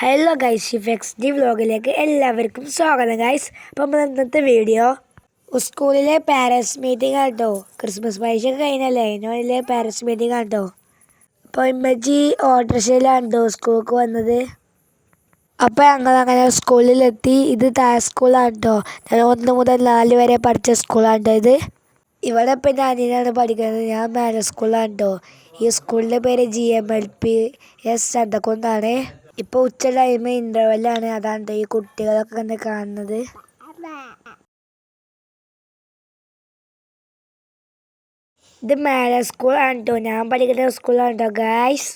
Hello guys ഷിഫെക്സ് ഡി വ്ലോഗിലേക്ക് എല്ലാവർക്കും സ്വാഗതം ഗൈസ് അപ്പം ഇന്നത്തെ വീഡിയോ സ്കൂളിലെ പാരൻസ് മീറ്റിംഗ് ആട്ടോ ക്രിസ്മസ് പരീക്ഷ ഒക്കെ കഴിഞ്ഞല്ലേ? അതിനുള്ളിലെ പാരൻസ് മീറ്റിംഗ് ആട്ടോ അപ്പോൾ ഇമ്മച്ചി കേട്ടോ സ്കൂൾക്ക് വന്നത്. അപ്പോൾ ഞങ്ങൾ അങ്ങനെ സ്കൂളിലെത്തി. ഇത് താഴെ സ്കൂളാണ് കേട്ടോ ഞാൻ ഒന്ന് മുതൽ നാല് വരെ പഠിച്ച സ്കൂളാണ് ട്ടോ ഇത്. ഇവിടെ ഞാൻ അനിയനാണ് പഠിക്കുന്നത്. ഞാൻ മാനസ് സ്കൂളാണ് കേട്ടോ ഈ സ്കൂളിന്റെ പേര് G M L P S ചന്തക്കുന്നാണ്. ഇപ്പോൾ ഉച്ച ടൈം ഇന്റർവെല്ലാണ് അതാണ് ഈ കുട്ടികളൊക്കെ തന്നെ കാണുന്നത്. ഇത് മേല സ്കൂൾ ആണ് കേട്ടോ ഞാൻ പഠിക്കുന്ന സ്കൂളാണ് കേട്ടോ ഗായ്സ്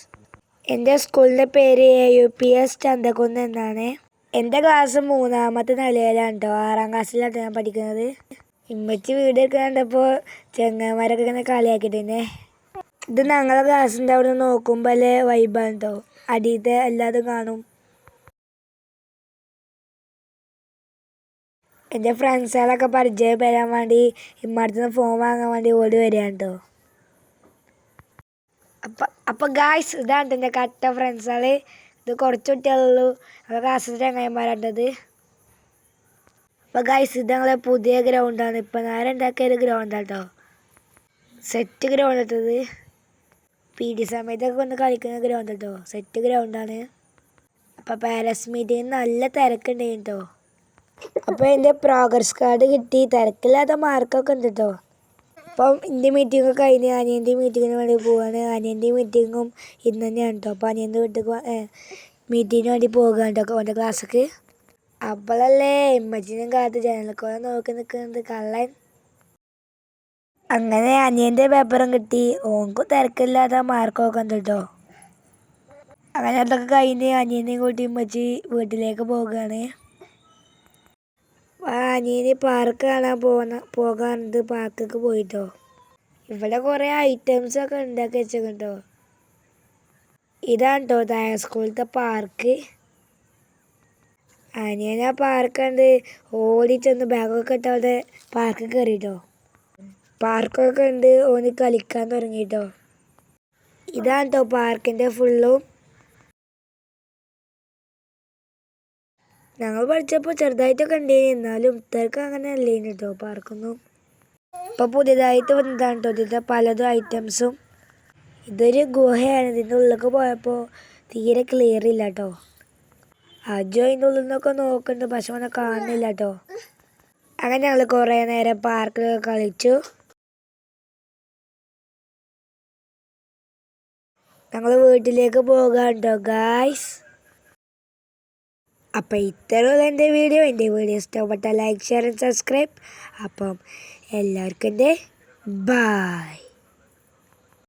എന്റെ സ്കൂളിന്റെ പേര് എ യു പി എസ് ചന്തക്കുന്ന് എന്നാണ്. എന്റെ ക്ലാസ് മൂന്നാമത്തെ നിലയിലാണ് കേട്ടോ ആറാം ക്ലാസ്സിലാണ് ഞാൻ പഠിക്കുന്നത്. ഇമ്മച്ചി വീഡിയോ ഒക്കെ കണ്ടപ്പോൾ ചെങ്ങന്മാരൊക്കെ ഇങ്ങനെ കളിയാക്കിയിട്ടേ ഇത് ഞങ്ങളുടെ ക്ലാസ്സിന്റെ അവിടെ നോക്കുമ്പോൾ വൈബാണ് കേട്ടോ അടിയത്തെ എല്ലാതും കാണും. എന്റെ ഫ്രണ്ട്സുകളൊക്കെ പരിചയപ്പെടാൻ വേണ്ടി ഇമ്മടുത്തുനിന്ന് ഫോൺ വാങ്ങാൻ വേണ്ടി ഓടി വരികയാണ് കേട്ടോ അപ്പം അപ്പം ഗായ്സ് ഇതാണ് എന്റെ കട്ട ഫ്രണ്ട്സുകൾ ഇത് കുറച്ച് കുട്ടികളുള്ളൂ. അപ്പോൾ ക്ലാസ്സിൽ ചങ്ങായിമാരാണ്ടത് അപ്പോൾ ഗായ്സ് ഇത് ഞങ്ങളെ പുതിയ ഗ്രൗണ്ടാണ് ഇപ്പം നേരെ ഉണ്ടാക്കിയൊരു ഗ്രൗണ്ടാണ് കേട്ടോ സെറ്റ് ഗ്രൗണ്ട് ഇട്ടത് പി ഡി സമയത്തൊക്കെ വന്ന് കളിക്കുന്ന ഗ്രൗണ്ട് കേട്ടോ സെറ്റ് ഗ്രൗണ്ടാണ് അപ്പോൾ പാരസ് മീറ്റിങ് നല്ല തിരക്കുണ്ടായി കേട്ടോ അപ്പോൾ എന്റെ പ്രോഗ്രസ് കാർഡ് കിട്ടി. തിരക്കില്ലാത്ത മാർക്കൊക്കെ ഉണ്ട് കേട്ടോ അപ്പം എന്റെ മീറ്റിംഗ് കഴിഞ്ഞ് അനിയന്റെ മീറ്റിങ്ങിന് വേണ്ടി പോവാണ്. അനിയന്റെ മീറ്റിങ്ങും ഇന്ന് തന്നെയാണ് കേട്ടോ അപ്പോൾ അനിയന്റെ വീട്ടിൽ മീറ്റിങ്ങിന് വേണ്ടി പോകുകയാണ് കേട്ടോ അവന്റെ ക്ലാസ്സിക്ക് അപ്പോഴല്ലേ ഇമ്മച്ചിനും കാത്ത് ജനലക്കോളം നോക്കി നിൽക്കുന്നത് കള്ളൻ. അങ്ങനെ അനിയന്റെ പേപ്പറും കിട്ടി. ഓൻക്കും തിരക്കില്ലാതെ മാർക്കൊക്കെ കേട്ടോ അങ്ങനെ അതൊക്കെ കഴിഞ്ഞ് അനിയനെയും കൂട്ടി വെച്ച് വീട്ടിലേക്ക് പോവുകയാണ് അനിയന് പാർക്ക് കാണാൻ പോകുന്ന പോകാറുണ്ട് പാർക്കൊക്കെ പോയിട്ടോ. ഇവിടെ കുറേ ഐറ്റംസ് ഒക്കെ ഉണ്ടാക്കി വെച്ചിട്ടുണ്ടോ? ഇതാണ് കേട്ടോ തായ സ്കൂളത്തെ പാർക്ക് അനിയൻ ആ പാർക്ക് കണ്ട് ബാഗൊക്കെ ഇട്ട് അവിടെ പാർക്ക് കയറിട്ടോ പാർക്കൊക്കെ ഉണ്ട്. ഓന് കളിക്കാൻ തുടങ്ങിട്ടോ. ഇതാണ് കേട്ടോ പാർക്കിന്റെ ഫുള്ളും ഞങ്ങൾ പഠിച്ചപ്പോൾ ചെറുതായിട്ടൊക്കെ ഉണ്ടായിന് എന്നാലും ഇത്രക്ക് അങ്ങനെ അല്ലേന് കേട്ടോ പാർക്കൊന്നും. ഇപ്പോൾ പുതിയതായിട്ട് വന്നതാണ് കേട്ടോ ഇതിന്റെ പലതും ഐറ്റംസും ഇതൊരു ഗുഹയാണ്. ഇതിന്റെ ഉള്ളിലേക്ക് പോയപ്പോൾ തീരെ ക്ലിയർ ഇല്ല കേട്ടോ അജോ അതിന്റെ ഉള്ളിൽ നിന്നൊക്കെ നോക്കുന്നുണ്ട് പക്ഷെ ഒന്നും കാണുന്നില്ല കേട്ടോ അങ്ങനെ ഞങ്ങൾ കുറേ നേരം പാർക്കിലൊക്കെ കളിച്ചു. ഞങ്ങൾ വീട്ടിലേക്ക് പോകാൻ കേട്ടോ ഗായ്സ് അപ്പോൾ ഇത്രയുള്ള എന്റെ വീഡിയോ. എന്റെ വീഡിയോ ഇഷ്ടപ്പെട്ട ലൈക്ക് ഷെയർ ആൻഡ് സബ്സ്ക്രൈബ് അപ്പം എല്ലാവർക്കും എന്റെ ബായ്